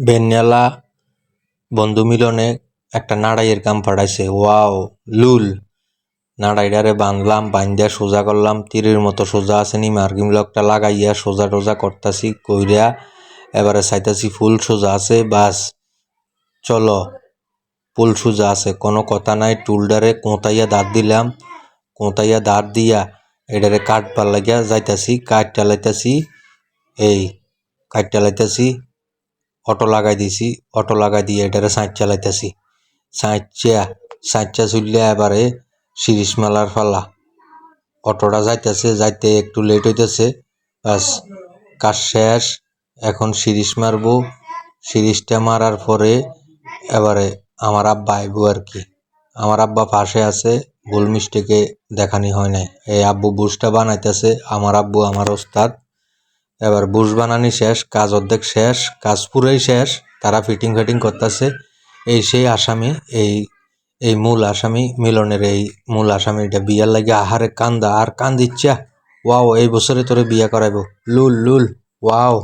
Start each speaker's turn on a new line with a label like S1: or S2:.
S1: বেনিয়ালা বন্ধু মিলনে একটা নাড়াইয়ের কাম পাঠাইছে ওয়াও, লুল। নাড়াইডারে বাঁধলাম বান্ধা সোজা করলাম। তীরের মতো সোজা আছে নি মার্কিং ব্লকটা লাগাইয়া সোজা টোজা করতাছি, কইরা এবারে চাইতাছি ফুল সোজা আছে, বাস। চলো, ফুল সোজা আছে। কোনো কথা নাই, টুলডারে কোঁতাইয়া দাঁত দিলাম। কোঁতাইয়া দাঁত দিয়া এটারে কাটবার লাগিয়া যাইতাছি কাঠ চালাইতাছি এই কাঠ চালাইতাছি অটো লাগাই দিছি, অটো লাগাই দিয়ে এটারে সাইড চালাইতাছি। সাইডচা সাইডচা চুললে এবারে শিরিষ মেলার ফালা। অটোটা যাইতেছে, যাইতে একটু লেট হইতেছে, বাস কাজ শেষ, এখন শিরিষ মারবো। শিরিষটা মারার পরে এবারে আমার আব্বা আইব আর কি। আমার আব্বা পাশে আছে, ভুল মিস্টেকে দেখানি হয় নাই। এই আব্বু বুসটা বানাইতেছে, আমার আব্বু আমার ওস্তাদ। এবার বুশ বানানি শেষ, কাজ অর্ধেক শেষ, কাজ পুরোই শেষ, তারা ফিটিং ফিটিং করতেছে। এই সেই আসামি, এই এই মূল আসামি, মিলনের এই মূল আসামি, এটা বিয়ার লাগে আহারে কান্দা, আর কান্দিচ্ছা। ওয়াও, এই বছরে তোরে বিয়া করাইব। লুল লুল, ওয়াও।